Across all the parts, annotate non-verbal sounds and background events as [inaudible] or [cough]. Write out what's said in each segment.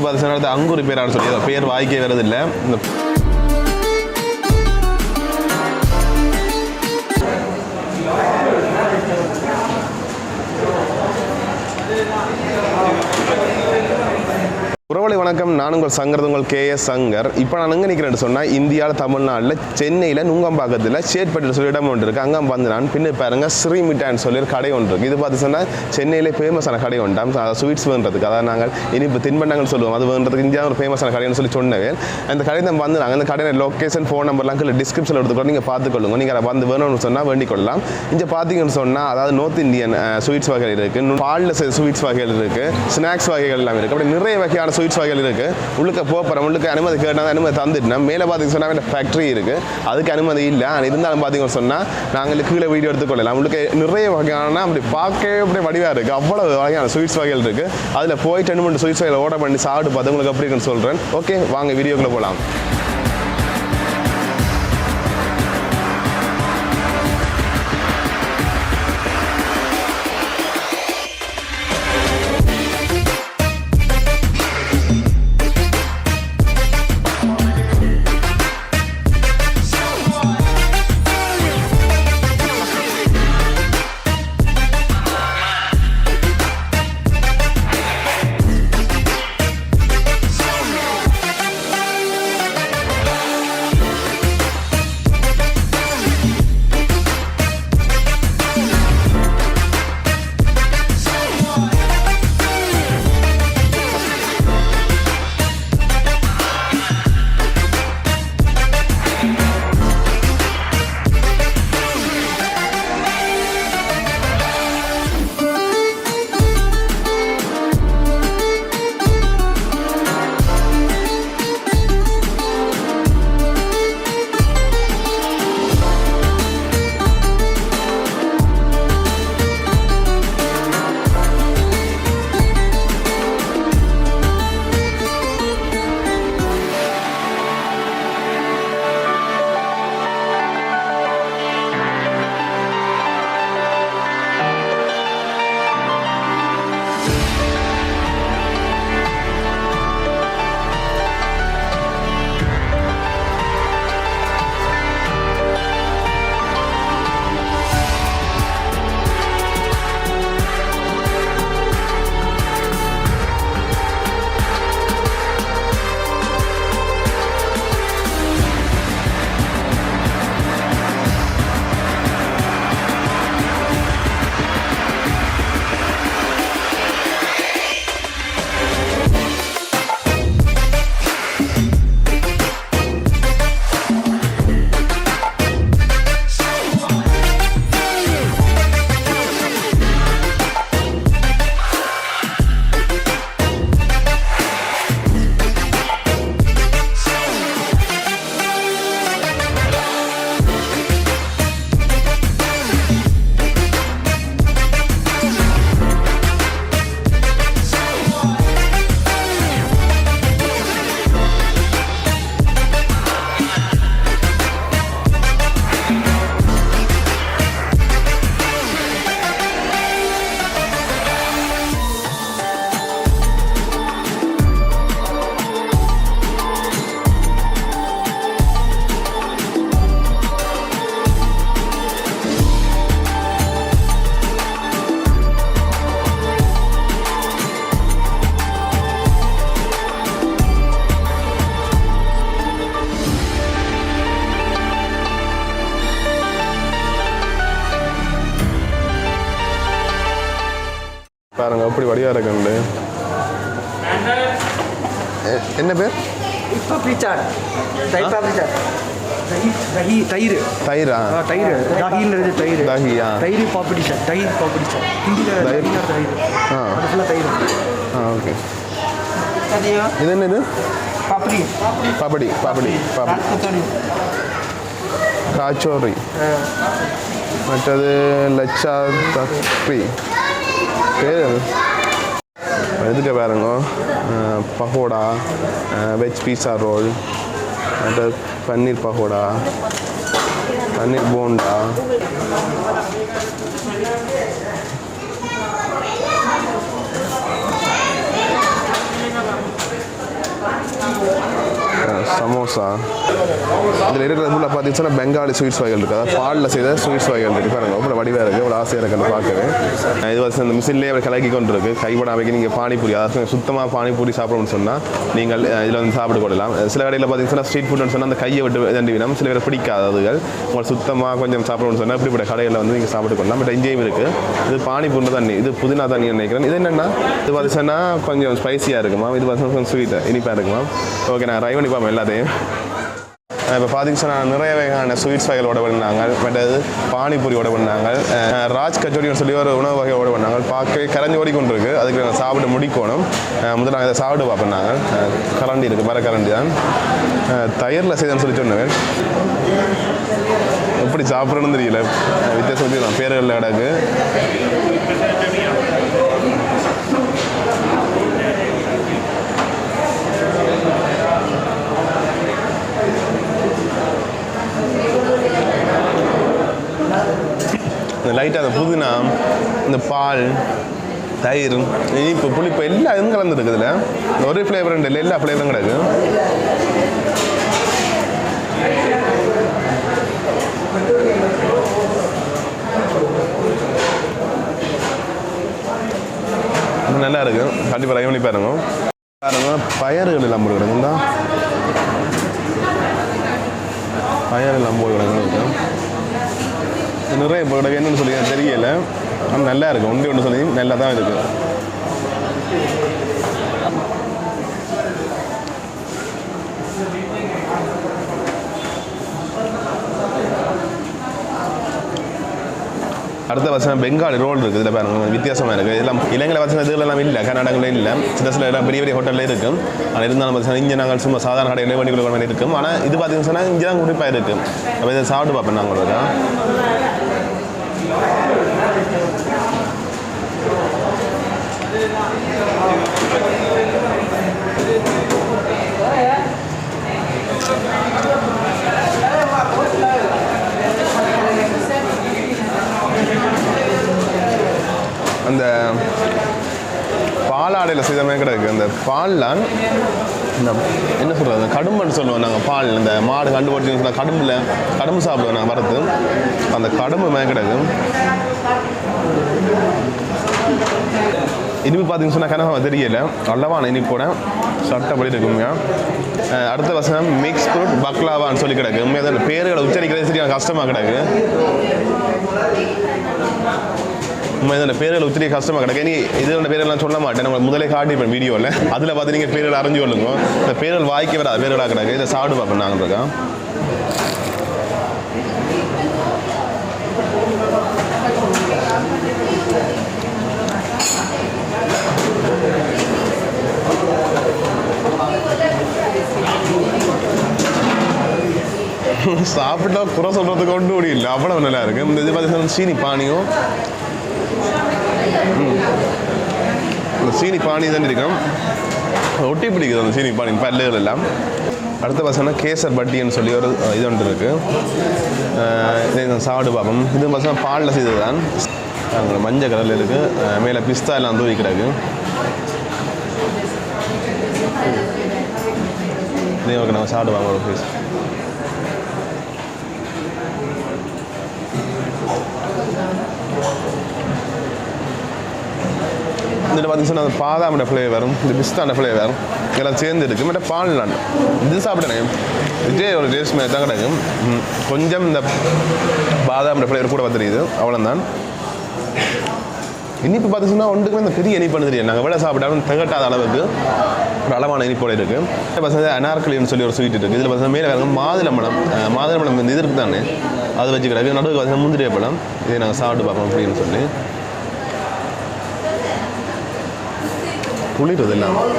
இது பார்த்தீங்கன்னா அங்கூர் பேரான்னு சொல்லி பேர் வாய்க்கே வரதில்லை இந்த உறவலை வணக்கம். நான் உங்கள் சங்கர் உங்கள் கே எஸ் சங்கர். இப்போ நான் எங்கே நிற்கிறேன்னு சொன்னால் இந்தியாவில் தமிழ்நாட்டில் சென்னையில் நுங்கம்பாக்கத்தில் சேட்பட்டில் சொல்லி இடம் ஒன்று இருக்குது அங்கே வந்து நான் பின்ன பாருங்க ஸ்ரீமிட்டான்னு சொல்லி ஒரு கடை ஒன்று இருக்குது இது பார்த்து சொன்னால் சென்னையிலே ஃபேமஸான கடை உண்டாம் ஸ்வீட்ஸ் வேண்டதுக்கு அதாவது நாங்கள் இனிப்பு தின்பண்டங்கள் சொல்லுவோம். அது வேண்டதுக்கு இந்தியாவில் ஒரு ஃபேமஸான கடைன்னு சொல்லி சொன்னவே. அந்த கடை தான் வந்து நாங்கள் அந்த கடையில் லொக்கேஷன் ஃபோன் நம்பர்லாம் கீழே டிஸ்கிரிப்ஷனில் எடுத்துக்கோ நீங்கள் பார்த்துக்கொள்ளுங்க. நீங்கள் அதை வந்து வேணும்னு சொன்னால் வேண்டிக் கொள்ளலாம் இங்கே பார்த்தீங்கன்னு சொன்னால் அதாவது நார்த் இந்தியன் ஸ்வீட்ஸ் வகைகள் இருக்குது பாலில் ஸ்வீட்ஸ் வகைகள் இருக்குது ஸ்நாக்ஸ் வகைகள் எல்லாம் இருக்குது அப்படி நிறைய வகையான ஸ்வீட்ஸ் வகைகள் இருக்குது உள்ளுக்க போகிறோம் உள்ளுக்க அனுமதி கேட்டால் அனுமதி தந்துட்டேன் மேலே பார்த்தீங்கன்னா சொன்னால் ஃபேக்ட்ரி இருக்குது அதுக்கு அனுமதி இல்லை. ஆனால் இருந்தாலும் பார்த்தீங்கன்னு சொன்னால் நாங்கள் கீழே வீடியோ எடுத்துக்கொள்ளலாம் உள்ளுக்கு நிறைய வகையான அப்படி பார்க்கவே அப்படியே வடிவாக இருக்குது அவ்வளோ வகையான ஸ்வீட்ஸ் வகைகள் இருக்குது அதில் போயிட்டு ரெண்டு மூணு ஸ்வீட்ஸ் வகையில் ஓட பண்ணி சாப்பிட்டு பார்த்து உங்களுக்கு எப்படி இருக்குன்னு சொல்கிறேன் ஓகே வாங்க வீடியோக்குள்ளே போகலாம் பாருங்கள் அப்படி வடிவாக இருக்குண்டு என்ன பேர்? இப்போ பீச்சார். தைப்பா பீச்சார். தயிர். தயிர்? தயிரா. தயிர். தஹின்றது தயிர் தஹியா தயிர் பாப்பிடி சார் தயிர். பாப்பிடி. சார் ஹிந்தியில் தயிர் தயிர் மற்றது லச்சா தப்பி. பேர்? இதுக்கு பாருங்க. Pakoda veg pizza roll paneer pakoda paneer bonda. அஹ் சமோசா. இதில் இருக்கிற ஃபுல்லாக பார்த்தீங்கன்னா பெங்காலி ஸ்வீட்ஸ் வகைகள் இருக்குது அதாவது பாலில் செய்த ஸ்வீட்ஸ் வகைகள் இருக்குது பாருங்க அவ்வளோ வடிவாக இருக்குது அவ்வளோ ஆசையாக இருக்குது பார்க்குறேன் இது வந்து அந்த மிஷின்லேயே அவர் கலக்கி கொண்டு இருக்கு கைப்படாமைக்கு நீங்கள் பானிபூரி அதாவது சுத்தமாக பானிபூரி சாப்பிடணும்னு சொன்னால் நீங்கள் இதில் வந்து சாப்பிட்டு கொள்ளலாம். சில கடையில் பார்த்தீங்கன்னா ஸ்ட்ரீட் ஃபுட்னு சொன்னால் அந்த கையை விட்டு தண்டி சில பேர் பிடிக்காததுகள் உங்களுக்கு சுத்தமாக கொஞ்சம் சாப்பிடணும்னு சொன்னால் இப்படிப்பட்ட கடையில் வந்து நீங்கள் சாப்பிட்டு கொள்ளலாம். பட் இங்கேயும் இருக்குது இது பானிபூர்னு தண்ணி இது புதினா தண்ணி நினைக்கிறேன். இது என்னென்னா இது பார்த்தீங்கன்னா கொஞ்சம் ஸ்பைசியாக இருக்குமா இது பார்த்தீங்கன்னா கொஞ்சம் ஸ்வீட்டாக இனிப்பாக இருக்குமா ஓகே நான் ட்ரை பண்ணி பார்ப்பேன் எல்லாத்தையும். இப்போ பார்த்தீங்கன்னா நிறைய வகையான ஸ்வீட்ஸ் வகைகளோட பண்ணாங்க மற்றது பானிபூரியோட பண்ணாங்க ராஜ் கச்சோடின்னு சொல்லி ஒரு உணவு வகையோட பண்ணாங்க பார்க்கவே கரைஞ்சி ஓடிக்கொண்டு இருக்குது அதுக்கு நாங்கள் சாப்பிட்டு முடிக்கணும். முதல்ல நாங்கள் இதை சாப்பிட்டு பார்ப்போம் நாங்கள் கரண்டி இருக்குது மர கரண்டி தான். தயிரில் செய்தேன்னு சொல்லி சொன்னேன் எப்படி சாப்பிட்றேன்னு தெரியல. வித்தியாசம் வித்தியாசம் பேர்களில் கிடக்கு. இந்த லைட்டாக அந்த புதினா இந்த பால் தயிர் இனிப்பு புளிப்பு எல்லா இதுவும் கலந்துருக்கு இதில். ஒரே ஃப்ளேவர் இல்லை எல்லா ஃப்ளேவரும் கிடக்கு நல்லா இருக்கு. கண்டிப்பாக ட்ரை பண்ணி பாருங்க. பாருங்க பயறுகள் எல்லாம் போடுறாங்க தான் பயறு எல்லாம் போடுறாங்க நிறைய இப்போ கிடக்கு என்னன்னு சொல்லி தெரியல. ஆனால் நல்லா இருக்கு. ஒன்று ஒன்று சொல்லி நல்லா தான் இருக்கு. அடுத்த வருஷம் பெங்காலி ரோல் இருக்குது இதில் பாருங்கள் வித்தியாசமாக இருக்குது இதெல்லாம் இலங்கையில் வசதி இதுகள் எல்லாம் இல்லை. கர்நாடகாவில் இல்லை. சில சில இடம் பெரிய பெரிய ஹோட்டலில் இருக்கும். ஆனால் இருந்தாலும் பார்த்தீங்கன்னா இங்கே நாங்கள் சும்மா சாதாரண கடையில் வண்டி கொடுக்குற மாதிரி இருக்கும். ஆனால் இது பார்த்தீங்கன்னா சொன்னால் இங்கே தான் குறிப்பாக இருக்குது அப்போ இதை சாப்பிட்டு பார்ப்பேன் நாங்கள் அந்த பாலாடையில் செய்தமே கிடக்கு அந்த பால்லாம் இந்த என்ன சொல்கிறது கடும்புன்னு சொல்லுவோம் நாங்கள் பால் இந்த மாடு கண்டு போட்டு கடும்பில் கடும்பு சாப்பிடுவோம் நாங்கள் வரது அந்த கடும்பு மே கிடக்கு இனிப்பு பார்த்தீங்கன்னு சொன்னால் கனகமாக தெரியல. அல்லவான இனிப்போட சட்டப்படி இருக்குங்க அடுத்த வசனம் மிக்ஸ் ஃப்ரூட் பக்லாவான்னு சொல்லி கிடக்கு. உண்மையாக அந்த பேர்களை உச்சரிக்கிறது சரியான கஷ்டமாக கிடக்கு. உண்மை இதில் பேர்கள் உத்திரி கஷ்டமாக கிடக்கு. இனி இதில் பேரெல்லாம் சொல்ல மாட்டேன். நம்ம முதலே காட்டிப்பேன் வீடியோவில் அதில் பார்த்து நீங்கள் பேர்கள் அறிஞ்சு கொள்ளுங்க. இந்த பேர்கள் வாய்க்க வராது பேர்களாக கிடக்கு. இதை சாப்பிடு பார்ப்போம் நாங்கள் இருக்கோம் [laughs] சாப்பிட்டா குறை சொல்கிறதுக்கு ஒன்றும் முடியல இல்லை. அவ்வளோ நல்லா இருக்கு. இந்த இது பார்த்தீங்கன்னா சீனி பானியும். இந்த சீனி பானி தான் இருக்கும். ஒட்டி பிடிக்குது அந்த சீனி பானி பல்லுகள் எல்லாம். அடுத்த பசங்கன்னா கேசர் பட்டின்னு சொல்லி ஒரு இது ஒன்று இருக்குது இது இதை சாப்பிட்டு பார்ப்போம் இது பசங்க பாலில் செய்தது தான் அங்கே மஞ்சள் கலரில் இருக்குது மேலே பிஸ்தா எல்லாம் தூவி கிடக்கு. இதே ஓகே நம்ம சாப்பிடுவாங்க ஒரு பீஸ் இதில் பார்த்தீங்கன்னா அந்த பாதாமோட ஃப்ளேவரும் இந்த பிஸ்தான ஃப்ளேவரும் இதெல்லாம் சேர்ந்து இருக்குது மட்டும் பால் நான் இது சாப்பிட்டேன். இதே ஒரு டேஸ்ட் மாதிரி தான் கிடைக்கும் கொஞ்சம் இந்த பாதாமோட ஃப்ளேவர் கூட தெரியுது அவ்வளோதான் இனிப்பு பார்த்தீங்கன்னா ஒன்றுக்குமே இந்த பெரிய இனிப்புன்னு தெரியும் நாங்கள் வேலை சாப்பிட்டாலும் தகட்டாத அளவுக்கு ஒரு அளவான இனிப்போட இருக்குது பார்த்தீங்கன்னா அனார்கலின்னு சொல்லி ஒரு ஸ்வீட் இருக்குது இதில் பார்த்தீங்கன்னா மேலே வேறு மாதுளம்பழம் அஹ், மாதுளம்பழம் இந்த இது இருக்குது தானே? அதை வச்சு கிடக்கு நடுவுக்கு பார்த்தீங்கன்னா முந்திரிய பழம். இதை நாங்கள் சாப்பிட்டு பார்ப்போம் அப்படின்னு சொல்லி. புளிடுது இல்லாமல்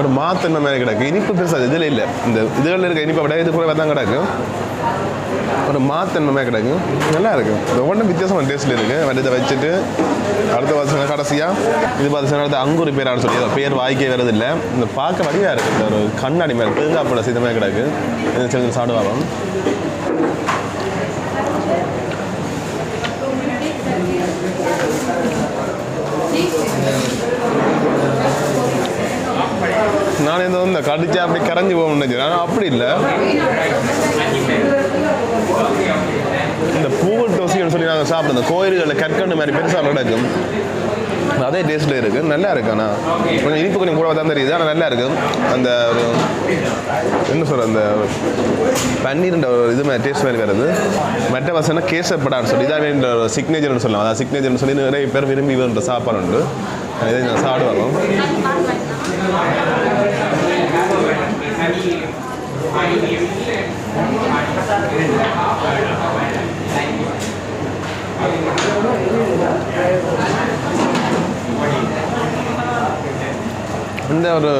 ஒரு மாத்தன்மை மாதிரி கிடக்கு இனிப்பு பெருசாக இதில் இல்லை இந்த இதுகளில் இருக்க இனிப்பை விட இது குறைவாக தான் கிடக்கும் ஒரு மாத்தன்மை கிடக்கு நல்லா இருக்கும் இது ஒவ்வொன்றும் வித்தியாசமான டேஸ்ட்டில் இருக்குது வந்து இதை வச்சுட்டு அடுத்த வருஷம் கடைசியாக இது பார்த்து அடுத்த அங்கூர் பேரான்னு சொல்லி பேர் வாய்க்கே வரது இல்லை இந்த பார்க்க வடிவாக இருக்குது ஒரு கண்ணாடி மாதிரி தேங்காய்ப்பட சீதமாக கிடக்கு இது சின்ன சாப்பிடுவாங்க Thank இல்லை கடிச்சா அப்படி கரைஞ்சி போகணும்னு முடிஞ்சு ஆனால் அப்படி இல்லை. இந்த பூவல் டோசின்னு சொல்லி நாங்கள் சாப்பிடுவோம். இந்த கோயில்களில் கற்கண்டு மாதிரி பெருசாக நடக்கும். அதே டேஸ்ட்டில் இருக்குது நல்லா இருக்கு ஆனால் கொஞ்சம் இனிப்பு கொஞ்சம் கூட தான் தெரியுது. ஆனால் நல்லா இருக்கு. அந்த ஒரு என்ன சொல்ற அந்த பன்னீர்ன்ற ஒரு இது மாதிரி டேஸ்ட் மாதிரி வருது. மற்ற வசனா கேசப்படான்னு சொல்லி இதாக வேண்ட ஒரு சிக்னேச்சர்னு சொல்லலாம். அதான் சிக்னேச்சர்னு சொல்லி நிறைய பேர் விரும்பி வேண்ட சாப்பாடு உண்டு. இதை நான் சாப்பிடுவாங்க Thank you. இந்த ஒரு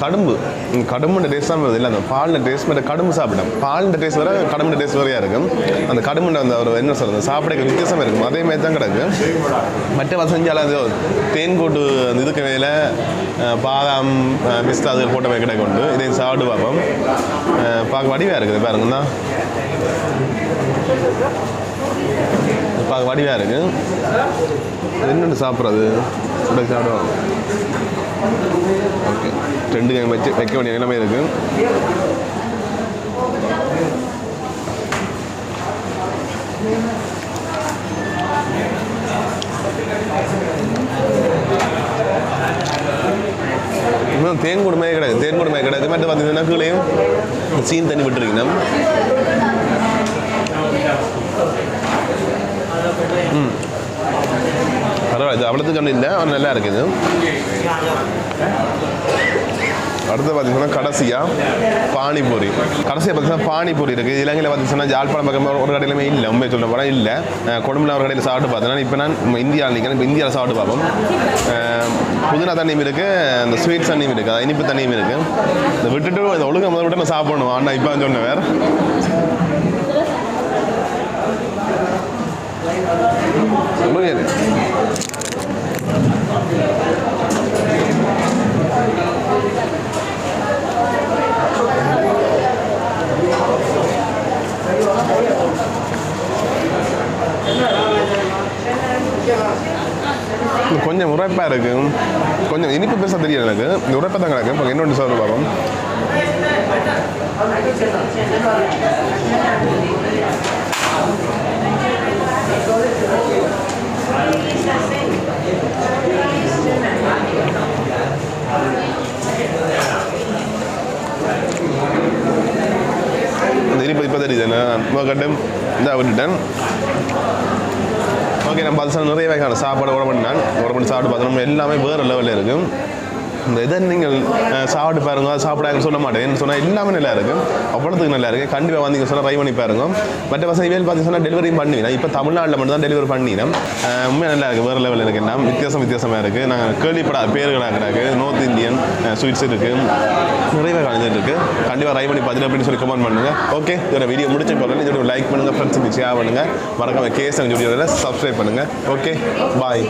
கடும்பு. இந்த கடும்புன்ற டேஸ்ட் தான் வருது இல்லை அந்த பாலில் டேஸ்ட் மட்டும் கடும்பு சாப்பிட்டேன். பாலிൻ്റെ டேஸ்ட் வர கடும்பு டேஸ்ட் வரையா இருக்கும் அந்த கடும்புன்ற அந்த ஒரு என்ன சொல்கிறது சாப்பிட வித்தியாசமாக இருக்கும் அதே மாதிரி தான் கிடக்கு. மற்ற வசஞ்சால அது தேன் கூட்டு அந்த இதுக்கு மேலே பாதாம் பிஸ்தா அது போட்ட மாதிரி கிடைக்க உண்டு. இதையும் சாப்பிட்டு பார்ப்போம். பார்க்க வடிவாக இருக்குது பாருங்கண்ணா பார்க்க வடிவாக இருக்குது என்னென்னு சாப்பிட்றது? இப்படி சாப்பிடுவோம். ஓகே ரெண்டு கையும் வச்சு வைக்க வேண்டிய நிலைமை இருக்கு இன்னும் தேன் கொடுமையே கிடையாது தேன் கொடுமையே கிடையாது மட்டும் பார்த்தீங்கன்னா கீழேயும் சீன் தண்ணி விட்டுருக்கீங்க பரவாயில்ல இது அவ்வளோத்துக்கு கண்ணு இல்லை ஆனால் நல்லா இருக்குது. அடுத்து பார்த்தீங்கன்னா கடைசியாக பானிபூரி. கடைசியாக பார்த்தீங்கன்னா பானிபூரி இருக்குது இலங்கையில் பார்த்தீங்கன்னா ஜாழ்ப்பாணம் பக்கம் ஒரு கடையிலுமே இல்லை. உண்மை சொல்ல போனால் இல்லை. கொடும்பில் ஒரு கடையில் சாப்பிட்டு பார்த்தேன். இப்போ நான் இந்தியாவில் நிற்கிறேன் இப்போ இந்தியாவில் சாப்பிட்டு பார்ப்போம். புதினா தண்ணியும் இருக்குது இந்த ஸ்வீட் தண்ணியும் இருக்குது அது இனிப்பு தண்ணியும் இருக்குது இதை விட்டுட்டு இந்த ஒழுங்கை முதல் விட்டு நான் சாப்பிடணும். ஆனால் இப்போ சொன்னேன் வேறு. முடியாது உரைப்பாக இருக்குது கொஞ்சம் இனிப்பு பெருசாக தெரியல எனக்கு. இந்த உரைப்பாக தான் கிடக்கு. இப்போ இன்னொன்று சாப்பிட்டு பார்ப்போம். அந்த இனிப்பு இப்போ தெரியுது நான் கட்டம் இதாக விட்டுட்டேன். ஓகே நம்ம பார்த்து நிறைய வகையான சாப்பாடு உடம்பு நான் உடம்பு சாப்பிட்டு பார்த்தோம்னா எல்லாமே வேறு லெவலில் இருக்கும் இந்த இதை நீங்கள் சாப்பிட்டு பாருங்க சாப்பிடாங்க சொல்ல மாட்டேன். என்ன சொன்னால் எல்லாமே நல்லா இருக்கும் அவ்வளோத்துக்கு நல்லா இருக்குது கண்டிப்பாக வந்தீங்க சொன்னால் ட்ரை பண்ணி பாருங்க. மற்ற பசங்க இவேல் பார்த்து சொன்னால் டெலிவரி பண்ணுவேன் இப்போ தமிழ்நாட்டில் மட்டும் தான் டெலிவரி பண்ணினேன் உண்மையாக நல்லா இருக்குது வேறு லெவலில் இருக்குது என்ன வித்தியாசம் வித்தியாசமாக இருக்குது நாங்கள் கேள்விப்படாத பேர்களாக கிடக்கு. நார்த் இந்தியன் ஸ்வீட்ஸ் இருக்குது நிறைய கலந்துட்டு இது இருக்குது கண்டிப்பாக ட்ரை பண்ணி பார்த்துட்டு அப்படின்னு சொல்லி கமெண்ட் பண்ணுங்க. ஓகே இதோட வீடியோ முடிச்ச போகிறேன் இதோட லைக் பண்ணுங்கள் ஃப்ரெண்ட்ஸுக்கு ஷேர் பண்ணுங்கள் மறக்காம கேஸ் ஜூடியோவில் சப்ஸ்கிரைப் பண்ணுங்கள் ஓகே பாய்